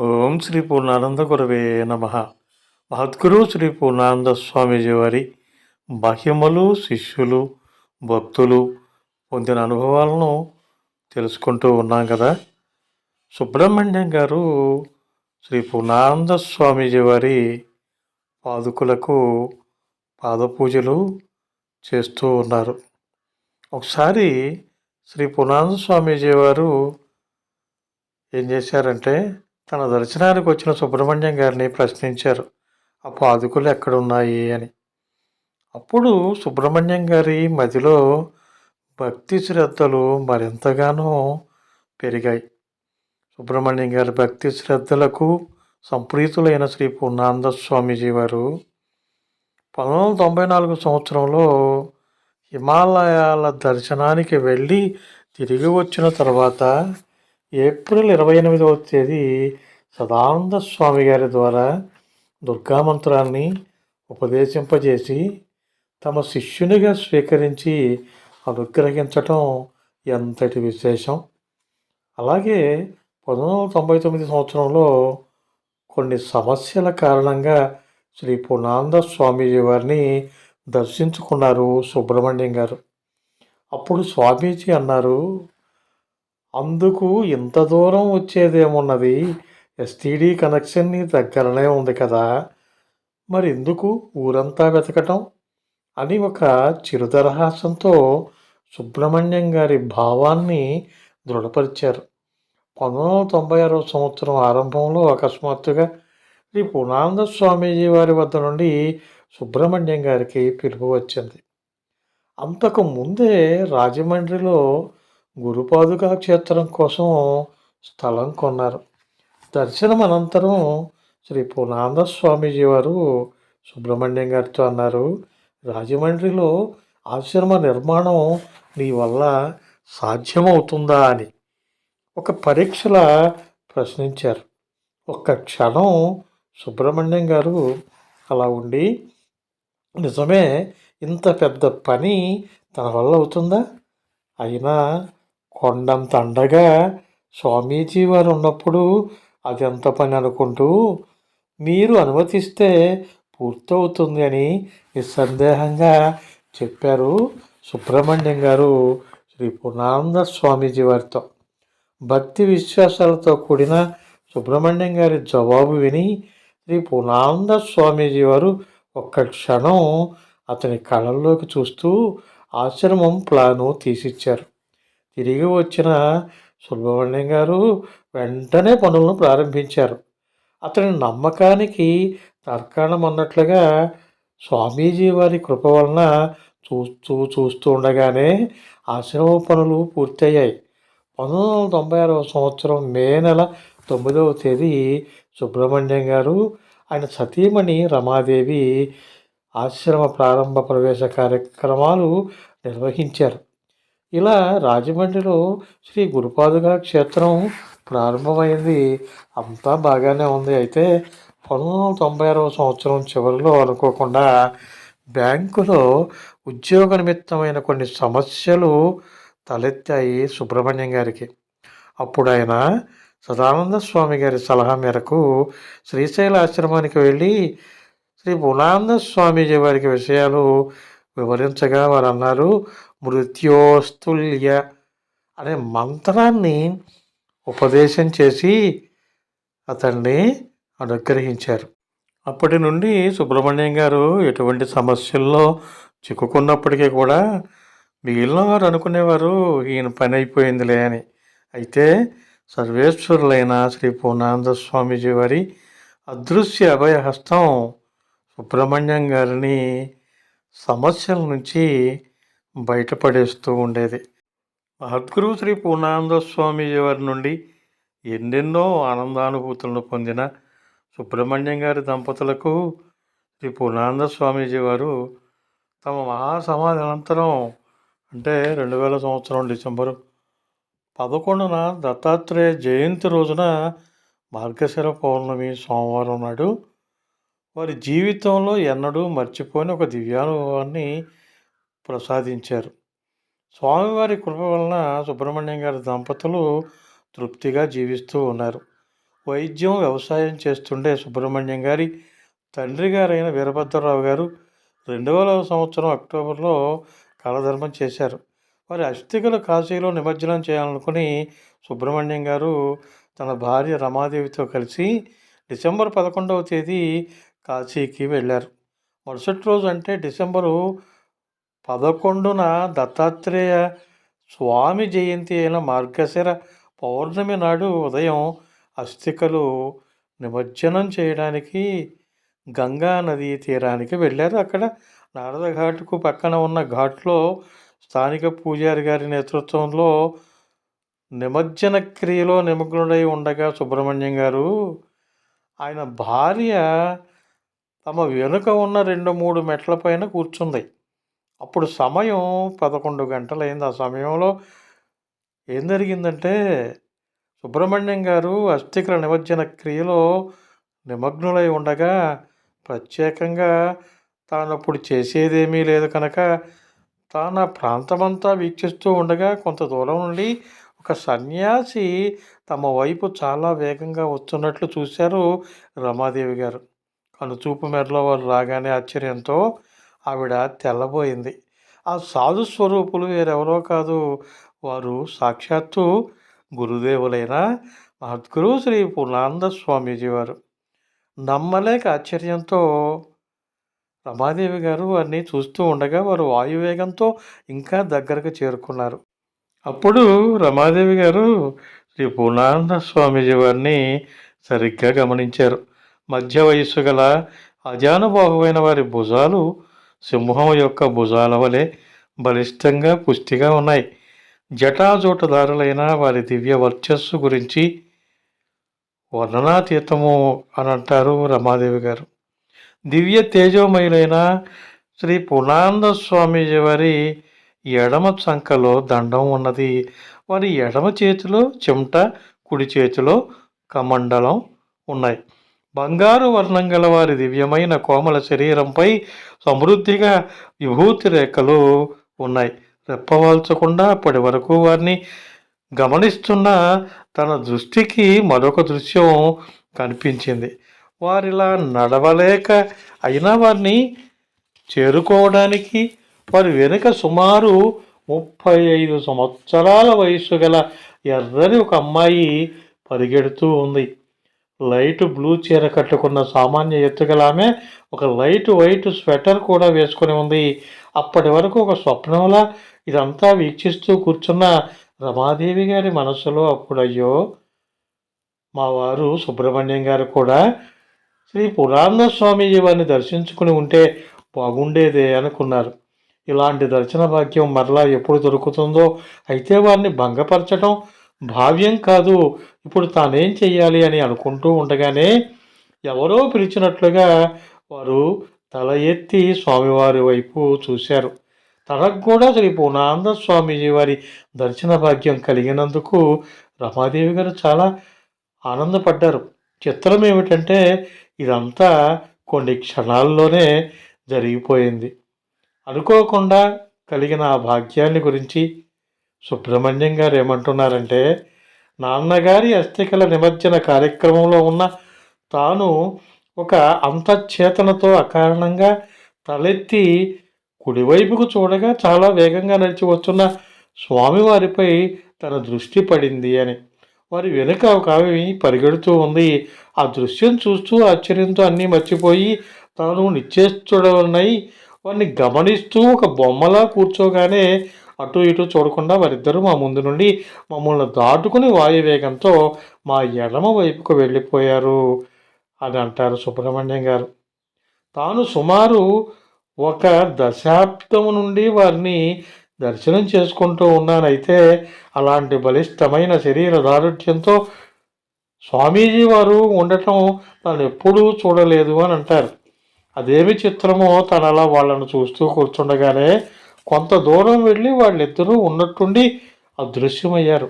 ఓం శ్రీ పూర్ణానంద గురవే నమ. మహద్గురు శ్రీ పూర్ణానంద స్వామీజీ వారి బాహ్యములు శిష్యులు భక్తులు పొందిన అనుభవాలను తెలుసుకుంటూ ఉన్నాం కదా. సుబ్రహ్మణ్యం గారు శ్రీ పూర్ణానంద స్వామీజీ వారి పాదుకులకు పాదపూజలు చేస్తూ ఉన్నారు. ఒకసారి శ్రీ పూర్ణానంద స్వామీజీ వారు ఏం చేశారంటే తన దర్శనానికి వచ్చిన సుబ్రహ్మణ్యం గారిని ప్రశ్నించారు. ఆ పాదుకులు ఎక్కడున్నాయి? అని. అప్పుడు సుబ్రహ్మణ్యం గారి మదిలో భక్తి శ్రద్ధలు మరింతగానో పెరిగాయి. సుబ్రహ్మణ్యం గారి భక్తి శ్రద్ధలకు సంప్రీతులైన శ్రీ పూర్ణానంద స్వామీజీ వారు పంతొమ్మిది వందల తొంభై నాలుగు సంవత్సరంలో హిమాలయాల దర్శనానికి వెళ్ళి తిరిగి వచ్చిన తర్వాత ఏప్రిల్ ఇరవై ఎనిమిదవ తేదీ సదానంద స్వామి గారి ద్వారా దుర్గామంత్రాన్ని ఉపదేశింపజేసి తమ శిష్యునిగా స్వీకరించి అనుగ్రహించటం ఎంతటి విశేషం. అలాగే పంతొమ్మిది వందల తొంభై తొమ్మిది సంవత్సరంలో కొన్ని సమస్యల కారణంగా శ్రీ పూర్ణానంద స్వామీజీ వారిని దర్శించుకున్నారు సుబ్రహ్మణ్యం గారు. అప్పుడు స్వామీజీ అన్నారు అందుకు ఇంత దూరం వచ్చేదేమున్నది? ఎస్టీడీ కనెక్షన్ నీ దగ్గరనే ఉంది కదా. మరి ఎందుకు ఊరంతా వెతకటం? అని ఒక చిరుదరహాసంతో సుబ్రహ్మణ్యం గారి భావాన్ని దృఢపరిచారు. పంతొమ్మిది వందల తొంభై ఆరో సంవత్సరం ఆరంభంలో అకస్మాత్తుగా శ్రీ పూర్ణానంద స్వామీజీ వారి వద్ద నుండి సుబ్రహ్మణ్యం గారికి పిలుపు వచ్చింది. అంతకు ముందే రాజమండ్రిలో గురుపాదుకా క్షేత్రం కోసం స్థలం కొన్నారు. దర్శనం అనంతరం శ్రీ పూర్ణానంద స్వామీజీ వారు సుబ్రహ్మణ్యం గారితో అన్నారు రాజమండ్రిలో ఆశ్రమ నిర్మాణం నీ వల్ల సాధ్యమవుతుందా? అని ఒక పరీక్షల ప్రశ్నించారు. ఒక్క క్షణం సుబ్రహ్మణ్యం గారు అలా ఉండి నిజమే ఇంత పెద్ద పని తన వల్ల అవుతుందా? అయినా కొండంత అండగా స్వామీజీ వారు ఉన్నప్పుడు అది ఎంత పని అనుకుంటూ మీరు అనుమతిస్తే పూర్తవుతుంది అని నిస్సందేహంగా చెప్పారు సుబ్రహ్మణ్యం గారు శ్రీ పూర్ణానంద స్వామీజీ వారితో. భక్తి విశ్వాసాలతో కూడిన సుబ్రహ్మణ్యం గారి జవాబు విని శ్రీ పూర్ణానంద స్వామీజీ వారు ఒక్క క్షణం అతని కళల్లోకి చూస్తూ ఆశ్రమం ప్లాను తీసిచ్చారు. తిరిగి వచ్చిన సుబ్రహ్మణ్యం గారు వెంటనే పనులను ప్రారంభించారు. అతని నమ్మకానికి తర్కాణం అన్నట్లుగా స్వామీజీ వారి కృప వలన చూస్తూ చూస్తూ ఉండగానే ఆశ్రమ పనులు పూర్తయ్యాయి. పంతొమ్మిది వందల తొంభై ఆరవ సంవత్సరం మే నెల తొమ్మిదవ తేదీ సుబ్రహ్మణ్యం గారు ఆయన సతీమణి రమాదేవి ఆశ్రమ ప్రారంభ ప్రవేశ కార్యక్రమాలు నిర్వహించారు. ఇలా రాజమండ్రిలో శ్రీ గురుపాదుగా క్షేత్రం ప్రారంభమైంది. అంతా బాగానే ఉంది. అయితే పంతొమ్మిది వందల తొంభై ఆరవ సంవత్సరం చివరిలో అనుకోకుండా బ్యాంకులో ఉద్యోగ నిమిత్తమైన కొన్ని సమస్యలు తలెత్తాయి సుబ్రహ్మణ్యం గారికి. అప్పుడు ఆయన సదానంద స్వామి గారి సలహా మేరకు శ్రీశైల ఆశ్రమానికి వెళ్ళి శ్రీ పూర్ణానంద స్వామీజీ వారికి విషయాలు వివరించగా వారు అన్నారు మృత్యోస్తుల్య అనే మంత్రాన్ని ఉపదేశం చేసి అతన్ని అనుగ్రహించారు. అప్పటి నుండి సుబ్రహ్మణ్యం గారు ఎటువంటి సమస్యల్లో చిక్కుకున్నప్పటికీ కూడా మిగిలిన వారు అనుకునేవారు ఈయన పని అయిపోయిందిలే అని. అయితే సర్వేశ్వరులైన శ్రీ పూర్ణానంద స్వామీజీ వారి అదృశ్య అభయహస్తం సుబ్రహ్మణ్యం గారిని సమస్యల నుంచి బయటపడేస్తూ ఉండేది. మహద్గురు శ్రీ పూర్ణానంద స్వామి వారి నుండి ఎన్నెన్నో ఆనందానుభూతులను పొందిన సుబ్రహ్మణ్యం గారి దంపతులకు శ్రీ పూర్ణానంద స్వామీజీ వారు తమ మహాసమాధి అనంతరం అంటే రెండు వేల సంవత్సరం డిసెంబరు పదకొండున దత్తాత్రేయ జయంతి రోజున మార్గశిర పౌర్ణమి సోమవారం నాడు వారి జీవితంలో ఎన్నడూ మర్చిపోని ఒక దివ్యానుభవాన్ని ప్రసాదించారు. స్వామివారి కృప వలన సుబ్రహ్మణ్యం గారి దంపతులు తృప్తిగా జీవిస్తూ ఉన్నారు. వైద్యం వ్యవసాయం చేస్తుండే సుబ్రహ్మణ్యం గారి తండ్రి గారైన వీరభద్రరావు గారు రెండు వేల సంవత్సరం అక్టోబర్లో కాలధర్మం చేశారు. వారి అస్థికలు కాశీలో నిమజ్జనం చేయాలనుకుని సుబ్రహ్మణ్యం గారు తన భార్య రమాదేవితో కలిసి డిసెంబర్ పదకొండవ తేదీ కాశీకి వెళ్ళారు. మరుసటి రోజు అంటే డిసెంబరు పదకొండున దత్తాత్రేయ స్వామి జయంతి అయిన మార్గశిర పౌర్ణమి నాడు ఉదయం అస్థికలు నిమజ్జనం చేయడానికి గంగా నదీ తీరానికి వెళ్ళారు. అక్కడ నారద ఘాటుకు పక్కన ఉన్న ఘాట్లో స్థానిక పూజారి గారి నేతృత్వంలో నిమజ్జన క్రియలో నిమగ్నుడై ఉండగా సుబ్రహ్మణ్యం గారు ఆయన భార్య తమ వెనుక ఉన్న రెండు మూడు మెట్ల పైన కూర్చుంది. అప్పుడు సమయం పదకొండు గంటలైంది. ఆ సమయంలో ఏం జరిగిందంటే సుబ్రహ్మణ్యం గారు అస్థికల నిమజ్జన క్రియలో నిమగ్నులై ఉండగా ప్రత్యేకంగా తాను అప్పుడు చేసేదేమీ లేదు కనుక తాను ఆ ప్రాంతమంతా వీక్షిస్తూ ఉండగా కొంత దూరం నుండి ఒక సన్యాసి తమ వైపు చాలా వేగంగా వస్తున్నట్లు చూశారు రమాదేవి గారు. కనుచూపు మేరలో వారు రాగానే ఆశ్చర్యంతో ఆవిడ తెల్లబోయింది. ఆ సాధు స్వరూపులు వేరెవరో కాదు. వారు సాక్షాత్తు గురుదేవులైన మహద్గురు శ్రీ పూర్ణానంద స్వామీజీ వారు. నమ్మలేక ఆశ్చర్యంతో రమాదేవి గారు వారిని చూస్తూ ఉండగా వారు వాయువేగంతో ఇంకా దగ్గరకు చేరుకున్నారు. అప్పుడు రమాదేవి గారు శ్రీ పూర్ణానంద స్వామీజీ వారిని సరిగ్గా గమనించారు. మధ్య వయస్సు గల అజానుబాహువైన వారి భుజాలు సింహం యొక్క భుజాల వలె బలిష్టంగా పుష్టిగా ఉన్నాయి. జటాజూటదారులైన వారి దివ్య వర్చస్సు గురించి వర్ణనాతీతము అని అంటారు రమాదేవి గారు. దివ్య తేజోమయులైన శ్రీ పూర్ణానంద స్వామీజీ వారి ఎడమ చంకలో దండం ఉన్నది. వారి ఎడమ చేతిలో చెమట కుడి చేతిలో కమండలం ఉన్నాయి. బంగారు వర్ణం గల వారి దివ్యమైన కోమల శరీరంపై సమృద్ధిగా విభూతి రేఖలు ఉన్నాయి. రెప్పవాల్చకుండా అప్పటి వరకు వారిని గమనిస్తున్న తన దృష్టికి మరొక దృశ్యం కనిపించింది. వారిలా నడవలేక అయినా వారిని చేరుకోవడానికి వారి వెనుక సుమారు ముప్పై ఐదు సంవత్సరాల వయసు గల ఎర్రని ఒక అమ్మాయి పరిగెడుతూ ఉంది. లైట్ బ్లూ చీర కట్టుకున్న సామాన్య ఎత్తుగల ఆమె ఒక లైట్ వైట్ స్వెటర్ కూడా వేసుకొని ఉంది. అప్పటి వరకు ఒక స్వప్నంలా ఇదంతా వీక్షిస్తూ కూర్చున్న రమాదేవి గారి మనసులో అప్పుడు అయ్యో మా వారు సుబ్రహ్మణ్యం గారు కూడా శ్రీ పురాణ స్వామీజీ వారిని దర్శించుకుని ఉంటే బాగుండేదే అనుకున్నారు. ఇలాంటి దర్శన భాగ్యం మరలా ఎప్పుడు దొరుకుతుందో అయితే వారిని భంగపరచడం భావ్యం కాదు. ఇప్పుడు తానేం చెయ్యాలి అని అనుకుంటూ ఉండగానే ఎవరో పిలిచినట్లుగా వారు తల ఎత్తి స్వామివారి వైపు చూశారు. తనకు కూడా శ్రీ పూర్ణానంద స్వామీజీ వారి దర్శన భాగ్యం కలిగినందుకు రమాదేవి గారు చాలా ఆనందపడ్డారు. చిత్రం ఏమిటంటే ఇదంతా కొన్ని క్షణాల్లోనే జరిగిపోయింది. అనుకోకుండా కలిగిన ఆ భాగ్యాన్ని గురించి సుబ్రహ్మణ్యం గారు ఏమంటున్నారంటే నాన్నగారి అస్థికల నిమజ్జన కార్యక్రమంలో ఉన్న తాను ఒక అంతఃచేతనతో అకారణంగా తలెత్తి కుడివైపుకు చూడగా చాలా వేగంగా నడిచి వస్తున్న స్వామివారిపై తన దృష్టి పడింది అని. వారి వెనుక ఒక ఆమె పరిగెడుతూ ఉంది. ఆ దృశ్యం చూస్తూ ఆశ్చర్యంతో అన్నీ మర్చిపోయి తాను నిశ్చేస్తుడనై వారిని గమనిస్తూ ఒక బొమ్మలా కూర్చోగానే అటు ఇటు చూడకుండా వారిద్దరూ మా ముందు నుండి మమ్మల్ని దాటుకుని వాయువేగంతో మా ఎడమ వైపుకు వెళ్ళిపోయారు అని అంటారు సుబ్రహ్మణ్యం గారు. తాను సుమారు ఒక దశాబ్దం నుండి వారిని దర్శనం చేసుకుంటూ ఉన్నానైతే అలాంటి బలిష్టమైన శరీర దారుఢ్యంతో స్వామీజీ వారు ఉండటం తాను ఎప్పుడూ చూడలేదు అని అంటారు. అదేమి చిత్రమో తను అలా వాళ్ళను చూస్తూ కూర్చుండగానే కొంత దూరం వెళ్ళి వాళ్ళిద్దరూ ఉన్నట్టుండి అదృశ్యమయ్యారు.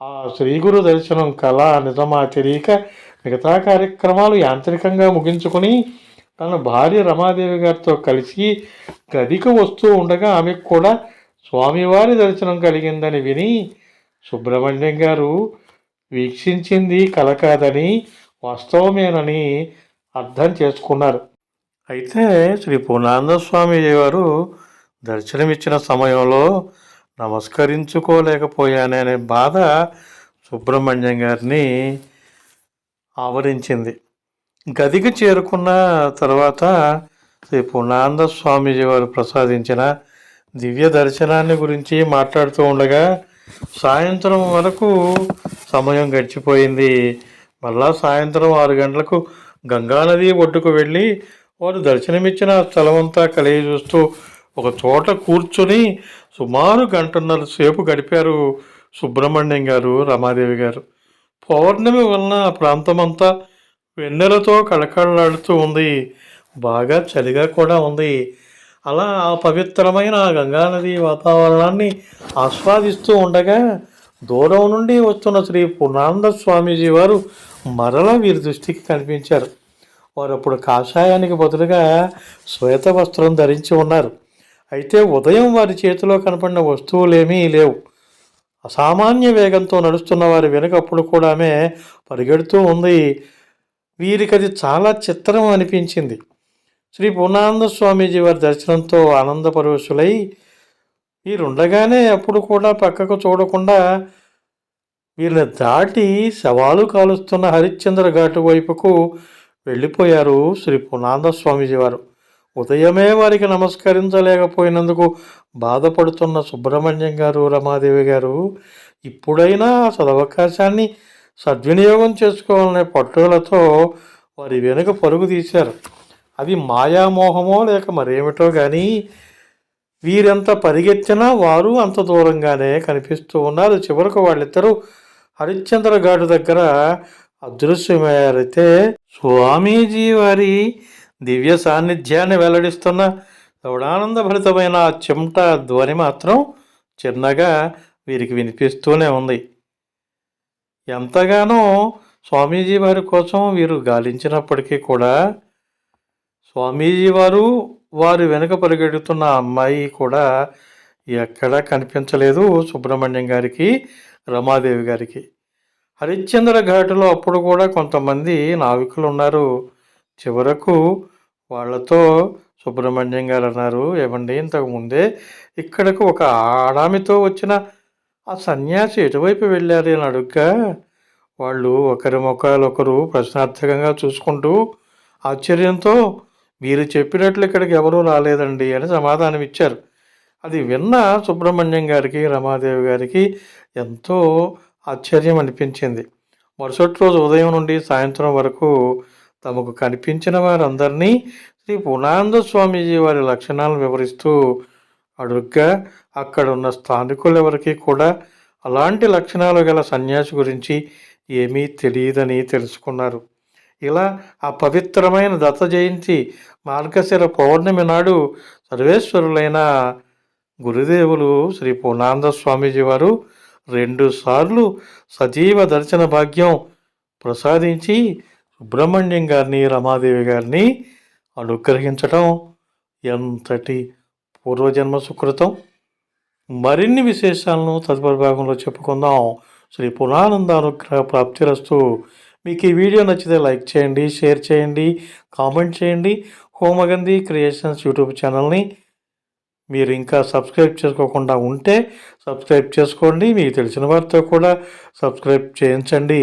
ఆ శ్రీగురు దర్శనం కళ నిజమా తెలియక మిగతా కార్యక్రమాలు యాంత్రికంగా ముగించుకొని తన భార్య రమాదేవి గారితో కలిసి గదికి వస్తూ ఉండగా ఆమెకు కూడా స్వామివారి దర్శనం కలిగిందని విని సుబ్రహ్మణ్యం గారు వీక్షించింది కల కాదని వాస్తవమేనని అర్థం చేసుకున్నారు. అయితే శ్రీ పూర్ణానంద స్వామీజీ వారు దర్శనమిచ్చిన సమయంలో నమస్కరించుకోలేకపోయాననే బాధ సుబ్రహ్మణ్యం గారిని ఆవరించింది. గదికి చేరుకున్న తర్వాత శ్రీ పూర్ణానంద స్వామీజీ వారు ప్రసాదించిన దివ్య దర్శనాన్ని గురించి మాట్లాడుతూ ఉండగా సాయంత్రం వరకు సమయం గడిచిపోయింది. మళ్ళా సాయంత్రం ఆరు గంటలకు గంగానది ఒడ్డుకు వెళ్ళి వారు దర్శనమిచ్చిన స్థలమంతా కలిగి చూస్తూ ఒక చోట కూర్చొని సుమారు గంటన్నర సేపు గడిపారు సుబ్రహ్మణ్యం గారు రమాదేవి గారు. పౌర్ణమి వలన ఆ ప్రాంతమంతా వెన్నెలతో కళకళలాడుతూ ఉంది. బాగా చలిగా కూడా ఉంది. అలా ఆ పవిత్రమైన గంగానది వాతావరణాన్ని ఆస్వాదిస్తూ ఉండగా దూరం నుండి వస్తున్న శ్రీ పూర్ణానంద స్వామీజీ వారు మరలా వీరి దృష్టికి కనిపించారు. వారు అప్పుడు కాషాయానికి బదులుగా శ్వేత వస్త్రం ధరించి ఉన్నారు. అయితే ఉదయం వారి చేతిలో కనపడిన వస్తువులేమీ లేవు. అసామాన్య వేగంతో నడుస్తున్న వారి వెనుకప్పుడు కూడా ఆమె పరిగెడుతూ ఉంది. వీరికది చాలా చిత్రం అనిపించింది. శ్రీ పూర్ణానంద స్వామీజీ వారి దర్శనంతో ఆనందపరవశులై వీరుండగానే అప్పుడు కూడా పక్కకు చూడకుండా వీరిని దాటి సవాలు కాలుస్తున్న హరిశ్చంద్ర ఘాటు వైపుకు వెళ్ళిపోయారు శ్రీ పూర్ణానంద స్వామీజీ వారు. ఉదయమే వారికి నమస్కరించలేకపోయినందుకు బాధపడుతున్న సుబ్రహ్మణ్యం గారు రమాదేవి గారు ఇప్పుడైనా ఆ సదవకాశాన్ని సద్వినియోగం చేసుకోవాలనే పట్టుదలతో వారి వెనుక పరుగు తీశారు. అది మాయామోహమో లేక మరేమిటో కానీ వీరెంత పరిగెత్తినా వారు అంత దూరంగానే కనిపిస్తూ ఉన్నారు. చివరకు వాళ్ళిద్దరూ హరిశ్చంద్ర ఘాటు దగ్గర అదృశ్యమయ్యారైతే స్వామీజీ వారి దివ్య సాన్నిధ్యాన్ని వెల్లడిస్తున్న దౌడానందభరితమైన ఆ చెమట ధ్వని మాత్రం చిన్నగా వీరికి వినిపిస్తూనే ఉంది. ఎంతగానో స్వామీజీ వారి కోసం వీరు గాలించినప్పటికీ కూడా స్వామీజీ వారు వారి వెనుక పరిగెడుతున్న అమ్మాయి కూడా ఎక్కడా కనిపించలేదు సుబ్రహ్మణ్యం గారికి రమాదేవి గారికి. హరిశ్చంద్ర ఘాటులో అప్పుడు కూడా కొంతమంది నావికులు ఉన్నారు చివరకు వాళ్ళతో సుబ్రహ్మణ్యం గారు అన్నారు ఏమండి ఇంతకు ముందే ఇక్కడకు ఒక ఆడామితో వచ్చిన ఆ సన్యాసి ఎటువైపు వెళ్ళారు అని అడుగ్గా వాళ్ళు ఒకరి ఒకరు ప్రశ్నార్థకంగా చూసుకుంటూ ఆశ్చర్యంతో మీరు చెప్పినట్లు ఇక్కడికి ఎవరూ రాలేదండి అని సమాధానం ఇచ్చారు. అది విన్న సుబ్రహ్మణ్యం గారికి రమాదేవి గారికి ఎంతో ఆశ్చర్యం అనిపించింది. మరుసటి రోజు ఉదయం నుండి సాయంత్రం వరకు తమకు కనిపించిన వారందరినీ శ్రీ పూర్ణానంద స్వామీజీ వారి లక్షణాలను వివరిస్తూ అడుగ్గా అక్కడ ఉన్న స్థానికులెవరికి కూడా అలాంటి లక్షణాలు గల సన్యాసి గురించి ఏమీ తెలియదని తెలుసుకున్నారు. ఇలా ఆ పవిత్రమైన దత్త జయంతి మార్గశిర పౌర్ణమి నాడు సర్వేశ్వరులైన గురుదేవులు శ్రీ పూర్ణానంద స్వామీజీ వారు రెండుసార్లు సజీవ దర్శన భాగ్యం ప్రసాదించి సుబ్రహ్మణ్యం గారిని రమాదేవి గారిని అనుగ్రహించటం ఎంతటి పూర్వజన్మ సుకృతం. మరిన్ని విశేషాలను తదుపరి భాగంలో చెప్పుకుందాం. శ్రీ పురానంద అనుగ్రహ ప్రాప్తిరస్తు. మీకు ఈ వీడియో నచ్చితే లైక్ చేయండి షేర్ చేయండి కామెంట్ చేయండి. హోమగంధి క్రియేషన్స్ యూట్యూబ్ ఛానల్ని మీరు ఇంకా సబ్స్క్రైబ్ చేసుకోకుండా ఉంటే సబ్స్క్రైబ్ చేసుకోండి. మీకు తెలిసిన వారితో కూడా సబ్స్క్రైబ్ చేయించండి.